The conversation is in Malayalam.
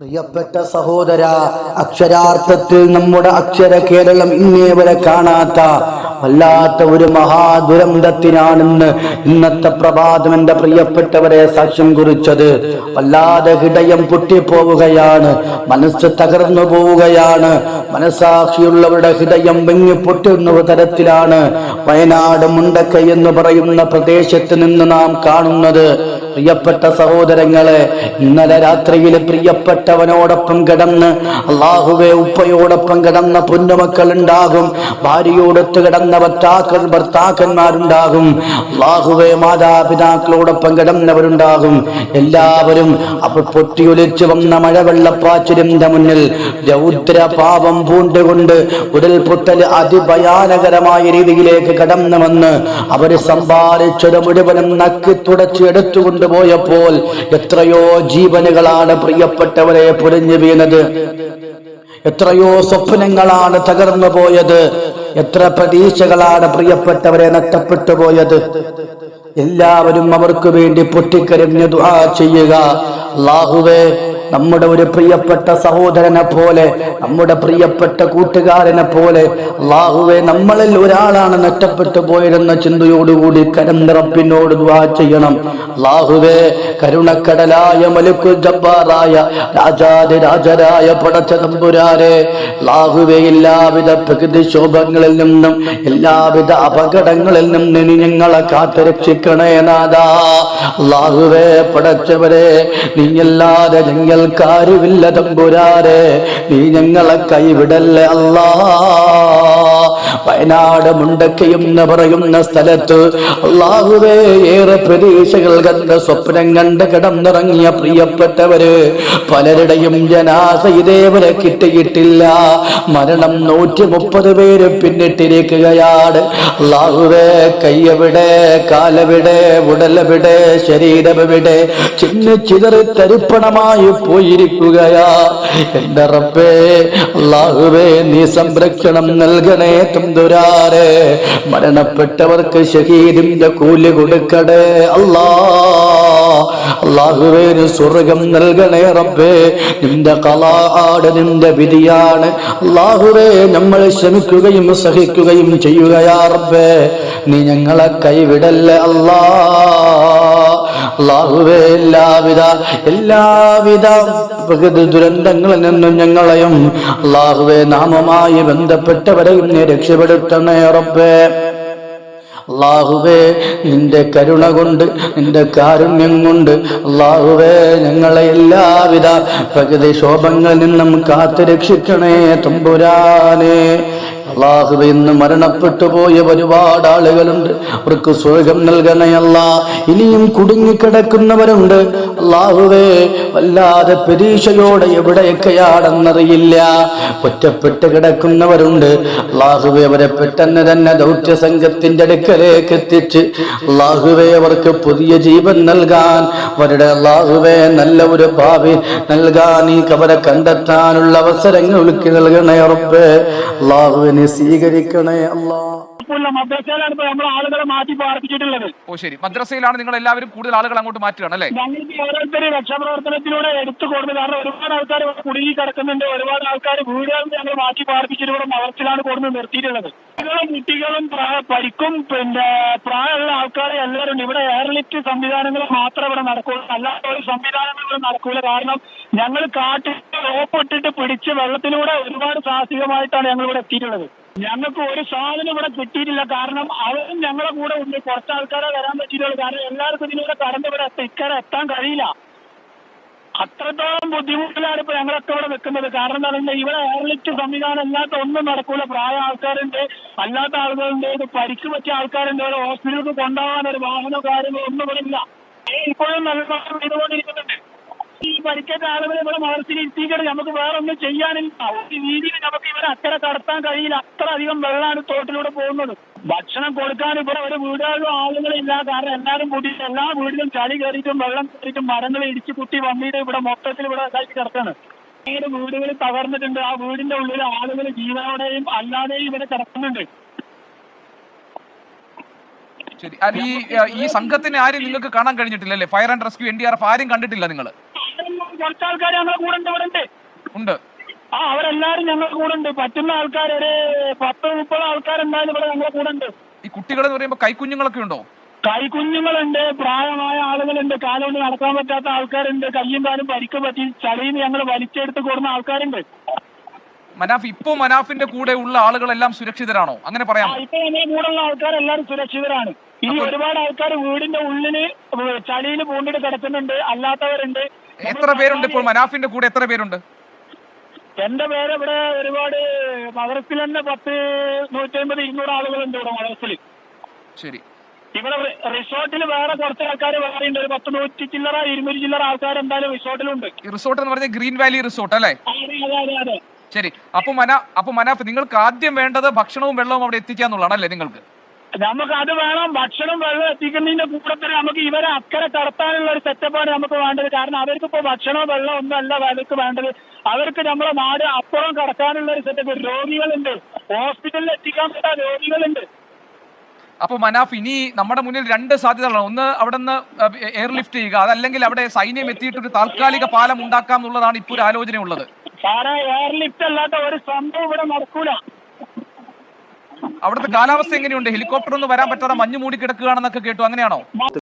പ്രിയപ്പെട്ട സഹോദര അക്ഷരാർത്ഥത്തിൽ നമ്മുടെ അക്ഷര കേരളം ഇന്നേ വരെ കാണാത്ത വല്ലാത്ത ഒരു മഹാദുരന്തത്തിനാണെന്ന് ഇന്നത്തെ പ്രഭാതം എന്റെ പ്രിയപ്പെട്ടവരെ സാക്ഷ്യം കുറിച്ചത്. വല്ലാതെ ഹൃദയം പൊട്ടിപ്പോവുകയാണ് മനസ്സ് തകർന്നു പോവുകയാണ് മനസാക്ഷിയുള്ളവരുടെ ഹൃദയം വെങ്ങി പൊട്ടുന്ന തരത്തിലാണ് വയനാട് മുണ്ടക്കൈ എന്ന് പറയുന്ന പ്രദേശത്ത് നിന്ന് നാം കാണുന്നത്. പ്രിയപ്പെട്ട സഹോദരങ്ങളെ ഇന്നലെ രാത്രിയിൽ പ്രിയപ്പെട്ടവനോടൊപ്പം കിടന്ന് അള്ളാഹുവെ ഉപ്പയോടൊപ്പം കിടന്ന പൊന്നുമക്കൾ ഉണ്ടാകും ഭാര്യയോടൊത്ത് കിടന്ന ഭർത്താക്കൾ ഭർത്താക്കന്മാരുണ്ടാകും അള്ളാഹുവെ മാതാപിതാക്കളോടൊപ്പം കിടന്നവരുണ്ടാകും. എല്ലാവരും അപ്പോൾ പൊട്ടിയൊലിച്ച് വന്ന മഴവെള്ളപ്പാച്ചിലിന്റെ മുന്നിൽ രൗദ്ര പാപം പൂണ്ടുകൊണ്ട് ഉടൽപൊട്ടൽ അതിഭയാനകരമായ രീതിയിലേക്ക് കടന്നു വന്ന് അവർ സമ്പാദിച്ചത് മുഴുവനും നക്കി തുടച്ച് എടുത്തുകൊണ്ട് പോയപ്പോൾ എത്രയോ ജീവനുകളാണ് പ്രിയപ്പെട്ടവരെ പൊരിഞ്ഞു വീണത്. എത്രയോ സ്വപ്നങ്ങളാണ് തകർന്നു പോയത്. എത്ര പ്രതീക്ഷകളാണ് പ്രിയപ്പെട്ടവരെ നഷ്ടപ്പെട്ടു പോയത്. എല്ലാവരും അവർക്ക് വേണ്ടി പൊട്ടിക്കരഞ്ഞു ദുആ ചെയ്യുക. അല്ലാഹുവേ നമ്മുടെ ഒരു പ്രിയപ്പെട്ട സഹോദരനെ പോലെ നമ്മുടെ പ്രിയപ്പെട്ട കൂട്ടുകാരനെ പോലെ അള്ളാഹുവെ നമ്മളിൽ ഒരാളാണ് നഷ്ടപ്പെട്ടു പോയിരുന്ന ചിന്തയോടുകൂടി കരം നിറപ്പിനോട് ചെയ്യണം. അള്ളാഹുവെ കരുണക്കടലായ മലുക്കു ജബ്ബാറായ രാജാതി രാജരായ പടച്ച തമ്പുരാരെ അള്ളാഹുവെ എല്ലാവിധ പ്രകൃതിക്ഷോഭങ്ങളിൽ നിന്നും എല്ലാവിധ അപകടങ്ങളിൽ നിന്നും നീ ഞങ്ങളെ കാത്തുരക്ഷിക്കണേ നാദാ അള്ളാഹുവെ പടച്ചവരെ നീയല്ലാതെ ഞങ്ങൾക്കാരുമില്ല തമ്പുരാരെ. നീ ഞങ്ങളെ കൈവിടല്ലേ അല്ലാ. വയനാട് മുണ്ടക്കയും എന്ന് പറയുന്ന സ്ഥലത്ത് അള്ളാഹുവേ ഏറെ പ്രതീക്ഷകൾ കണ്ട് സ്വപ്നം കണ്ട് കിടന്നിറങ്ങിയ പ്രിയപ്പെട്ടവര് പലരുടെയും ജനാസ ഇതേവരെ കിട്ടിയിട്ടില്ല. മരണം നൂറ്റി മുപ്പത് പേര് പിന്നിട്ടിരിക്കുകയാണ്. അള്ളാഹുവേ കയ്യവിടെ കാലവിടെ ഉടലവിടെ ശരീരമെവിടെ ചിന്ന ചിതറി തരിപ്പണമായി പോയിരിക്കുകയാ. എന്റെ റബ്ബേ അള്ളാഹുവേ നീ സംരക്ഷണം നൽകണേ. തുന്തുരാരെ മരണപ്പെട്ടവർക്ക് ഷഹീദിന്റെ കൂലി കൊടുക്കടേ. അല്ലാ അള്ളാഹുവേന് സ്വർഗം നൽകണേ റബ്ബേ. നിന്റെ കലാട് നിന്റെ വിധിയാണ്. അള്ളാഹുവേ നമ്മൾ ശ്രമിക്കുകയും സഹിക്കുകയും ചെയ്യുകയാ റബ്ബേ. നീ ഞങ്ങളെ കൈവിടല്ലേ അല്ലാ. അള്ളാഹുവേ എല്ലാവിധ എല്ലാവിധ ദുരന്തങ്ങളിൽ നിന്നും ഞങ്ങളെയും അള്ളാഹുവേ നാമമായി ബന്ധപ്പെട്ടവരെയും നീ രക്ഷപ്പെടുത്തണേ ഉറപ്പേ അള്ളാഹുവേ നിന്റെ കരുണ കൊണ്ട് നിന്റെ കാരുണ്യം കൊണ്ട് അള്ളാഹുവേ ഞങ്ങളെ എല്ലാവിധ പ്രകൃതി ശോഭങ്ങളിൽ നിന്നും കാത്തു രക്ഷിക്കണേ തമ്പുരാനെ. അള്ളാഹുവെ ഇന്ന് മരണപ്പെട്ടു പോയ ഒരുപാട് ആളുകളുണ്ട്. അവർക്ക് സ്വർഗം നൽകണയല്ല ഇനിയും കുടുങ്ങിക്കിടക്കുന്നവരുണ്ട്. അള്ളാഹുവേ വല്ലാതെ പരീക്ഷയോടെ എവിടെയൊക്കെയാണെന്നറിയില്ല. ഒറ്റപ്പെട്ട് കിടക്കുന്നവരുണ്ട്. അള്ളാഹുവെ അവരെ പെട്ടെന്ന് തന്നെ ദൗത്യ സംഘത്തിന്റെ അടുക്കലേക്ക് എത്തിച്ച് അള്ളാഹുവെ അവർക്ക് പുതിയ ജീവൻ നൽകാൻ അവരുടെ അള്ളാഹുവെ നല്ല ഒരു ഭാവി നൽകാൻ ഈ കവരെ കണ്ടെത്താനുള്ള അവസരങ്ങൾ നൽകണേ ഉറപ്പ് അള്ളാഹുവെ നീ സ്വീകരിക്കണേ അല്ലാ. മദ്രസയിലാണ് ഇപ്പൊ നമ്മൾ ആളുകളെ മാറ്റി പാർപ്പിച്ചിട്ടുള്ളത്. ഓ ശരി. മദ്രസയിലാണ് നിങ്ങൾ എല്ലാവരും കൂടുതൽ ആളുകൾ അങ്ങോട്ട് മാറ്റുകയാണ് അല്ലേ? ഞങ്ങൾക്ക് രക്ഷാപ്രവർത്തനത്തിലൂടെ എടുത്തു കൊടുത്തത് കാരണം ഒരുപാട് ആൾക്കാർ കുടുങ്ങി കിടക്കുന്നുണ്ട് ഒരുപാട് ആൾക്കാർ വീടുകൾ ഞങ്ങൾ മാറ്റി പാർപ്പിച്ചിട്ട് ഇവിടെ മവർച്ചിലാണ് കൊടുത്ത് നിർത്തിയിട്ടുള്ളത്. കുട്ടികളും കുട്ടികളും പരിക്കും പിന്നെ പ്രായമുള്ള ആൾക്കാരെ എല്ലാവരും. ഇവിടെ എയർലിഫ്റ്റ് സംവിധാനങ്ങൾ മാത്രമേ ഇവിടെ നടക്കുള്ളൂ അല്ലാത്ത ഒരു സംവിധാനങ്ങളും നടക്കൂല. കാരണം ഞങ്ങൾ കാട്ടിൽ റോപ്പിട്ടിട്ട് പിടിച്ച് വെള്ളത്തിലൂടെ ഒരുപാട് സാഹസികമായിട്ടാണ് ഞങ്ങൾ ഇവിടെ എത്തിയിട്ടുള്ളത്. ഞങ്ങൾക്ക് ഒരു സാധനം ഇവിടെ കിട്ടിയിട്ടില്ല. കാരണം അവരും ഞങ്ങളെ കൂടെ ഉണ്ട്. കുറച്ച് ആൾക്കാരെ വരാൻ പറ്റിയിട്ടുള്ളൂ കാരണം എല്ലാവർക്കും ഇതിലൂടെ കറണ്ട് ഇവിടെ ഇക്കരെ എത്താൻ കഴിയില്ല. അത്രത്തോളം ബുദ്ധിമുട്ടിലാണ് ഇപ്പൊ ഞങ്ങളൊക്കെ ഇവിടെ നിൽക്കുന്നത്. കാരണം എന്താ പറയുക ഇവിടെ എയർലിഫ്റ്റ് സംവിധാനം അല്ലാത്ത ഒന്നും നടക്കൂല. പ്രായ ആൾക്കാരുണ്ട് അല്ലാത്ത ആളുകളുണ്ട്. ഇത് പരിക്ക് പറ്റിയ ആൾക്കാരുണ്ട്. ഇവിടെ ഹോസ്പിറ്റലിൽ കൊണ്ടുപോകാൻ ഒരു വാഹനം കാര്യങ്ങളോ ഒന്നും ഇവിടെ ഇല്ല. ഇപ്പോഴും നല്ല ചെയ്തുകൊണ്ടിരിക്കുന്നുണ്ട് ഈ പരിക്കേറ്റ ആളുകൾ ഇവിടെ മറച്ചിലിരുത്തിയിട്ട് നമുക്ക് വേറെ ഒന്നും ചെയ്യാനില്ല. ഒരു രീതിയിൽ നമുക്ക് ഇവരെ അക്കരെ കടത്താൻ കഴിയില്ല. അത്ര അധികം വെള്ളമാണ് തോട്ടിലൂടെ പോകുന്നത്. ഭക്ഷണം കൊടുക്കാൻ ഇവിടെ ഒരു വീടുകളിലും ആളുകളില്ല കാരണം എല്ലാവരും കൂടി എല്ലാ വീടിലും ചളി കയറിയിട്ടും വെള്ളം കയറിയിട്ടും മരങ്ങൾ ഇടിച്ച് കുത്തി വന്നിട്ട് ഇവിടെ മൊത്തത്തിൽ ഇവിടെ ഇതാക്കി കിടക്കാണ്. ഏത് വീടുകൾ തകർന്നിട്ടുണ്ട്. ആ വീടിന്റെ ഉള്ളിൽ ആളുകൾ ജീവനോടെയും അല്ലാതെയും ഇവിടെ കിടക്കുന്നുണ്ട്. ശരി. ഈ ഈ സംഘത്തിന് ആരും നിങ്ങൾക്ക് കാണാൻ കഴിഞ്ഞിട്ടില്ല അല്ലേ fire and rescue N D R F ആരും കണ്ടിട്ടില്ല നിങ്ങൾ കുറച്ച് ആൾക്കാർ ഞങ്ങളെ കൂടെ ഉണ്ട്. ഉണ്ട്. ആ അവരെല്ലാരും ഞങ്ങളുടെ കൂടെ ഉണ്ട് പറ്റുന്ന ആൾക്കാർ ഒരു പത്ത് മുപ്പത് ആൾക്കാരെന്തായാലും ഇവിടെ ഞങ്ങളുടെ കൂടെ ഉണ്ട് ഈ കുട്ടികൾ എന്ന് പറയുമ്പോൾ കൈക്കുഞ്ഞുങ്ങളൊക്കെ ഉണ്ടോ? കൈക്കുഞ്ഞുങ്ങളുണ്ട്. പ്രായമായ ആളുകളുണ്ട്. കാലുകൊണ്ട് നടക്കാൻ പറ്റാത്ത ആൾക്കാരുണ്ട്. കയ്യും കാലും പരിക്ക് പറ്റി ചളിയിൽ ഞങ്ങൾ വലിച്ചെടുത്ത് കൂടുന്ന ആൾക്കാരുണ്ട്. മനാഫ് ഇപ്പോ മനാഫിന്റെ കൂടെ ഉള്ള ആളുകളെല്ലാം സുരക്ഷിതരാണോ? അങ്ങനെ പറയാം ഇപ്പൊ എന്റെ കൂടെ ഉള്ള ആൾക്കാരെല്ലാരും സുരക്ഷിതരാണ്. ഇനി ഒരുപാട് ആൾക്കാർ വീടിന്റെ ഉള്ളിൽ ചളിയിൽ പൂണ്ടിട്ട് കിടക്കുന്നുണ്ട്. അല്ലാത്തവരുണ്ട്. എത്ര പേരുണ്ട് ഇപ്പോൾ മനാഫിന്റെ കൂടെ? എത്ര പേരുണ്ട്? എന്റെ പേര് ഇവിടെ ഒരുപാട് മദ്രസിൽ തന്നെ പത്ത് നൂറ്റമ്പത് ഇരുന്നൂറ് ആളുകളുണ്ട് ഇവിടെ മദ്രസിൽ. ശരി. ഇവിടെ റിസോർട്ടിൽ വേറെ കുറച്ച് ആൾക്കാർ വേറെ ഉണ്ട് ഒരു പത്ത് നൂറ്റി ചില്ലറ ഇരുന്നൂറ് ചില്ലറ ആൾക്കാർ എന്തായാലും റിസോർട്ടിലുണ്ട്. റിസോർട്ട് എന്ന് പറഞ്ഞാൽ ഗ്രീൻ വാലി റിസോർട്ട് അല്ലേ? ശരി. അപ്പൊ മന അപ്പൊ മനാഫ് നിങ്ങൾക്ക് ആദ്യം വേണ്ടത് ഭക്ഷണവും വെള്ളവും അവിടെ എത്തിക്കുക എന്നുള്ളതാണ് അല്ലേ നിങ്ങൾക്ക്? നമുക്ക് അത് വേണം. ഭക്ഷണം വെള്ളം എത്തിക്കുന്നതിന്റെ കൂടെ തന്നെ നമുക്ക് ഇവരെ അക്കരെ കടത്താനുള്ള ഒരു സെറ്റപ്പാണ് നമുക്ക് വേണ്ടത്. കാരണം അവർക്ക് ഇപ്പൊ ഭക്ഷണം വെള്ളം ഒന്നും അല്ല അവർക്ക് വേണ്ടത്. അവർക്ക് നമ്മളെ നാട് അപ്പുറം കടക്കാനുള്ള ഒരു സെറ്റപ്പ് രോഗികളുണ്ട്. ഹോസ്പിറ്റലിൽ എത്തിക്കാൻ പറ്റാ രോഗികളുണ്ട്. അപ്പൊ മനാഫ് ഇനി നമ്മുടെ മുന്നിൽ രണ്ട് സാധ്യതകളാണ്. ഒന്ന് അവിടെ നിന്ന് എയർലിഫ്റ്റ് ചെയ്യുക. അതല്ലെങ്കിൽ അവിടെ സൈന്യം എത്തിയിട്ട് ഒരു താൽക്കാലിക പാലം ഉണ്ടാക്കാം എന്നുള്ളതാണ് ഇപ്പോൾ ഒരു ആലോചനയുള്ളത്. സാറേ എയർലിഫ്റ്റ് അല്ലാത്ത ഒരു സംഭവം ഇവിടെ നടക്കൂല. അവിടുത്തെ കാലാവസ്ഥ എങ്ങനെയുണ്ട്? ഹെലികോപ്റ്റർ ഒന്നും വരാൻ പറ്റാതെ മഞ്ഞ് മൂടി കിടക്കുകയാണെന്നൊക്കെ കേട്ടു. അങ്ങനെയാണോ?